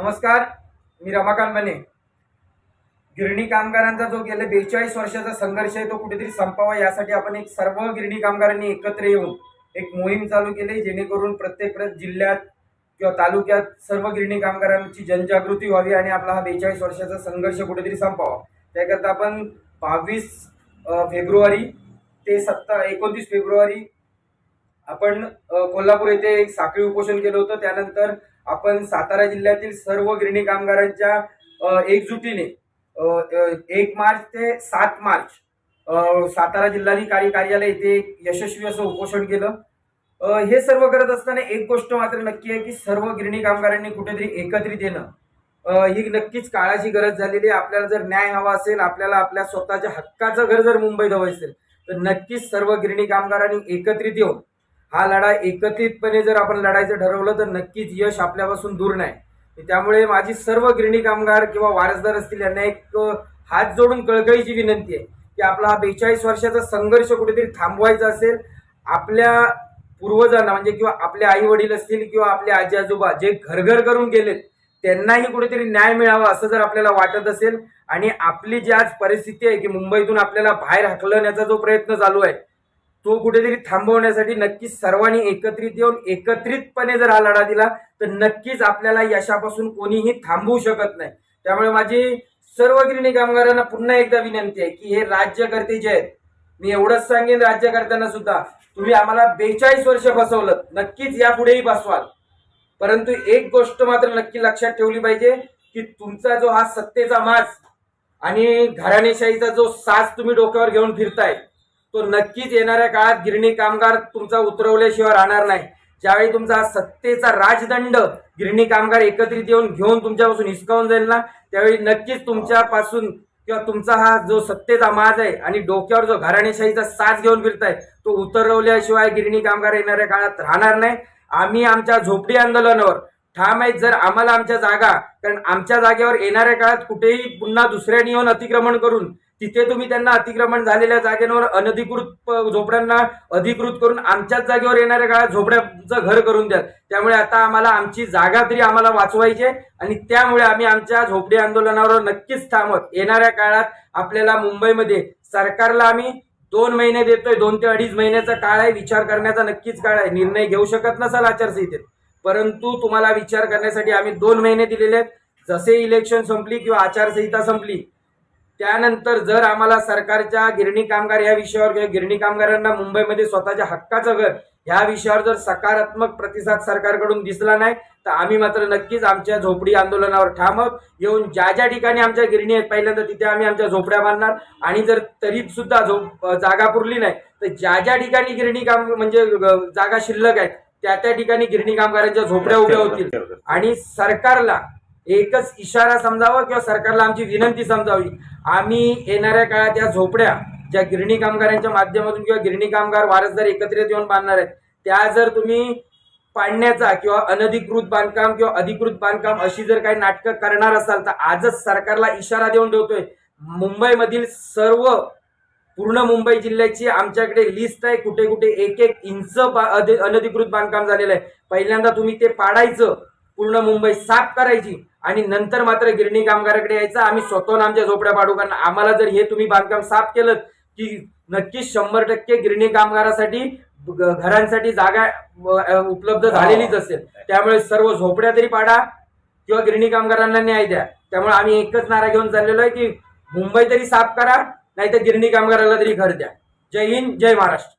नमस्कार मी रमाकांत बने गिरणी कामगारांचा जो गेले बेचाळीस वर्षाचा संघर्ष आहे तो कुठेतरी संपावा यासाठी आपण एक सर्व गिरणी कामगारांनी एकत्र येऊन एक मोहीम चालू केली जेणेकरून प्रत्येक प्र- जिल्ह्यात किंवा तालुक्यात सर्व गिरणी कामगारांची जनजागृती व्हावी आणि आपला हा बेचाळीस वर्षाचा संघर्ष कुठेतरी संपावा. त्याकरता आपण बावीस फेब्रुवारी ते सत्ता एकोणतीस फेब्रुवारी आपण कोल्हापूर येथे एक साखळी उपोषण केलं होतं. त्यानंतर आपण सातारा जिल्ह्यातील सर्व गिरणी कामगारांच्या एकजुटीने एक मार्च ते सात मार्च सातारा जिल्हाधिकारी कार्यालय येथे यशस्वी असं उपोषण केलं. हे सर्व करत असताना एक गोष्ट मात्र नक्की आहे की सर्व गिरणी कामगारांनी कुठेतरी एकत्रित येणं. ही नक्कीच काळाची गरज झालेली आहे. आपल्याला जर न्याय हवा असेल आपल्याला आपल्या स्वतःच्या हक्काचं घर जर मुंबईत हवं असेल तर नक्कीच सर्व गिरणी कामगारांनी एकत्रित येऊन हा लढा एकत्रितपणे जर आपण लढायचं ठरवलं तर नक्कीच यश आपल्यापासून दूर नाही. त्यामुळे माझी सर्व गिरणी कामगार किंवा वारसदार असतील यांना एक हात जोडून कळकळीची विनंती आहे की आपला हा बेचाळीस वर्षाचा संघर्ष कुठेतरी थांबवायचा असेल आपल्या पूर्वजांना म्हणजे किंवा आपले आई वडील असतील किंवा आपले आजी आजोबा जे घरघर करून गेलेत त्यांनाही कुठेतरी न्याय मिळावा असं जर आपल्याला वाटत असेल. आणि आपली जी आज परिस्थिती आहे की मुंबईतून आपल्याला बाहेर हकलण्याचा जो प्रयत्न चालू आहे तो कुठेतरी थांबवण्यासाठी नक्कीच सर्वांनी एकत्रित येऊन एकत्रितपणे जर हा लढा दिला तर नक्कीच आपल्याला यशापासून कोणीही थांबवू शकत नाही. त्यामुळे माझी सर्व गिरणी कामगारांना पुन्हा एकदा विनंती आहे की हे राज्यकर्ते जे आहेत मी एवढंच सांगेन राज्यकर्त्यांना सुद्धा तुम्ही आम्हाला बेचाळीस वर्ष बसवलं नक्कीच यापुढेही बसवाल. परंतु एक गोष्ट मात्र नक्की लक्षात ठेवली पाहिजे की तुमचा जो हा सत्तेचा माज आणि घराणेशाहीचा जो साज तुम्ही डोक्यावर घेऊन फिरताय तो नक्कीच येणाऱ्या काळात गिरणी कामगार तुमचा उतरवल्याशिवाय राहणार नाही. ज्यावेळी तुमचा हा सत्तेचा राजदंड गिरणी कामगार एकत्रित येऊन घेऊन तुमच्यापासून हिसकावून जाईल ना त्यावेळी नक्कीच तुमच्यापासून किंवा तुमचा हा जो सत्तेचा माज आहे आणि डोक्यावर जो घराणेशाहीचा साथ घेऊन फिरताय तो उतरवल्याशिवाय गिरणी कामगार येणाऱ्या काळात राहणार नाही. आम्ही आमच्या झोपडी आंदोलनावर ठाम आहेत जर आम्हाला आमच्या जागा कारण आमच्या जागेवर येणाऱ्या काळात कुठेही पुन्हा दुसऱ्याने येऊन अतिक्रमण करून तिथे तुम्ही त्यांना अतिक्रमण झालेल्या जागेवर अनधिकृत झोपड्यांना अधिकृत करून आमच्याच जागेवर येणाऱ्या काळात झोपड्याचं घर करून द्याल. त्यामुळे आता आम्हाला आमची जागा तरी आम्हाला वाचवायची आहे आणि त्यामुळे आम्ही आमच्या झोपडी आंदोलनावर नक्कीच थांबत येणाऱ्या काळात आपल्याला मुंबईमध्ये सरकारला आम्ही दोन महिने देतोय दोन ते अडीच महिन्याचा काळ आहे. विचार करण्याचा नक्कीच काळ आहे. निर्णय घेऊ शकत नसाल आचारसंहितेत. परंतु तुम्हाला विचार करण्यासाठी आम्ही दोन महिने दिलेले आहेत. जसे इलेक्शन संपली किंवा आचारसंहिता संपली त्यानंतर जर आम्हाला सरकारच्या गिरणी कामगार या विषयावर किंवा गिरणी कामगारांना मुंबईमध्ये स्वतःच्या हक्काचं घर ह्या विषयावर जर सकारात्मक प्रतिसाद सरकारकडून दिसला नाही तर आम्ही मात्र नक्कीच आमच्या झोपडी आंदोलनावर ठाम आहोत. येऊन ज्या ज्या ठिकाणी आमच्या गिरणी आहेत पहिल्यांदा तिथे आम्ही आमच्या झोपड्या बांधणार. आणि जर तरी सुद्धा झोप जागा पुरली नाही तर ज्या ज्या ठिकाणी गिरणी काम म्हणजे जागा शिल्लक आहेत त्या त्या ठिकाणी गिरणी कामगारांच्या झोपड्या उभ्या होतील. आणि सरकारला एकच इशारा समजावा किंवा सरकारला आमची विनंती समजावी. आम्ही येणाऱ्या काळात या झोपड्या ज्या गिरणी कामगारांच्या माध्यमातून किंवा गिरणी कामगार वारसदार एकत्रित येऊन बांधणार आहेत त्या जर तुम्ही पाडण्याचा किंवा अनधिकृत बांधकाम किंवा अधिकृत बांधकाम अशी जर काही नाटकं करणार असाल तर आजच सरकारला इशारा देऊन ठेवतोय. मुंबईमधील सर्व पूर्ण मुंबई जिल्ह्याची आमच्याकडे लिस्ट आहे. कुठे कुठे एक एक इंच अनधिकृत बांधकाम झालेलं आहे. पहिल्यांदा तुम्ही ते पाडायचं. पूर्ण मुंबई साफ करायची आणि नंतर मात्र गिरणी कामगाराकडे यायचं. आम्ही स्वतःहून आमच्या झोपड्या पाडू कारण आम्हाला जर हे तुम्ही बांधकाम साफ केलं की नक्कीच शंभर टक्के गिरणी कामगारासाठी घरांसाठी जागा उपलब्ध झालेलीच असेल. त्यामुळे सर्व झोपड्या तरी पाडा किंवा गिरणी कामगारांना न्याय द्या. त्यामुळे आम्ही एकच नारा घेऊन चाललेलो आहे की मुंबई तरी साफ करा नाही तर गिरणी कामगाराला तरी घर द्या. जय हिंद जय महाराष्ट्र.